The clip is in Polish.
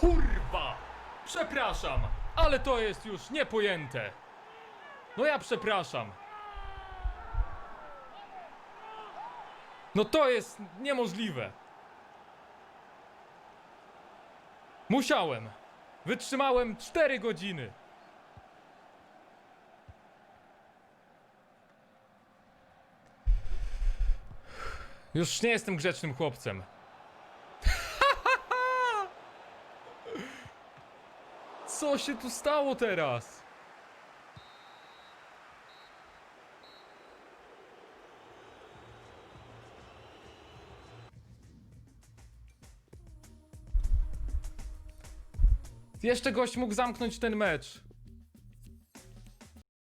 Kurwa! Przepraszam, ale to jest już niepojęte. No ja przepraszam. No to jest niemożliwe. Musiałem. Wytrzymałem 4 godziny. Już nie jestem grzecznym chłopcem. Co się tu stało teraz? Jeszcze gość mógł zamknąć ten mecz.